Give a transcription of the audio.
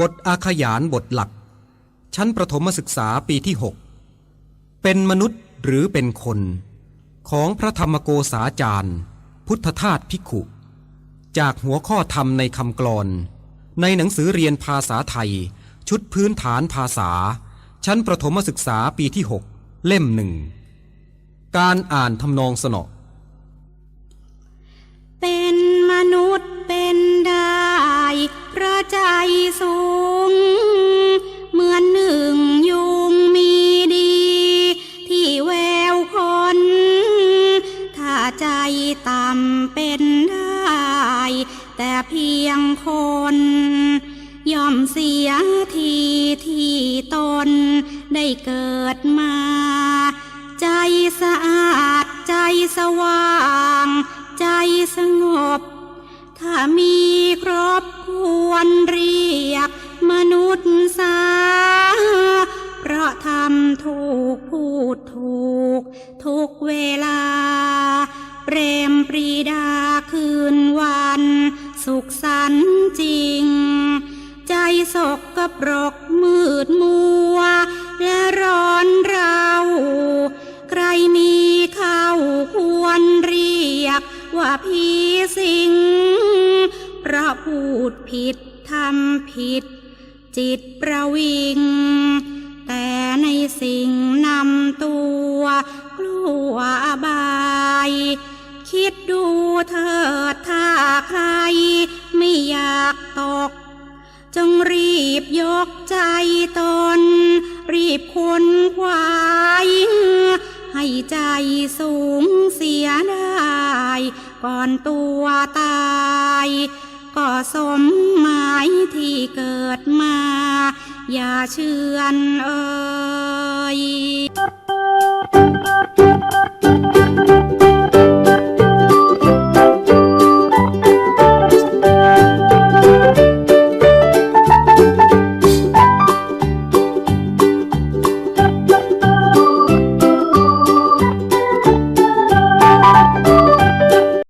บทอาขยานบทหลัก ชั้นประถมศึกษาปีที่ 6 เป็นมนุษย์หรือเป็นคน ของพระธรรมโกษาจารย์ พุทธทาสพิกขุ จากหัวข้อธรรมในคำกลอน ในหนังสือเรียนภาษาไทย ชุดพื้นฐานภาษา ชั้นประถมศึกษาปีที่ 6 เล่มหนึ่งการอ่านทำนองสนอเป็น เป็นได้ แต่เพียงคน ยอมเสียทีที่ตนได้เกิดมา ใจสะอาดใจสว่าง ใจสงบ ถ้ามีครบควรเรียกมนุษย์สาเพราะทำถูกพูดถูก ทุกเวลา เปรม ดาคืนวัน สุขสันต์จริง ใจสกกระปรกมืดมัว และร้อนเรา ใครมีเข้าควรเรียกว่าพีสิงเพราะพูดผิดทำผิด จิตประวิง ดดูเถิดถ้าใครไม่อยากตก จงรีบยกใจตน รีบค้นควายให้ใจสูงเสียได้ ก่อนตัวตาย ก็สมหมายที่เกิดมา อย่าเชื่อนเอ่ย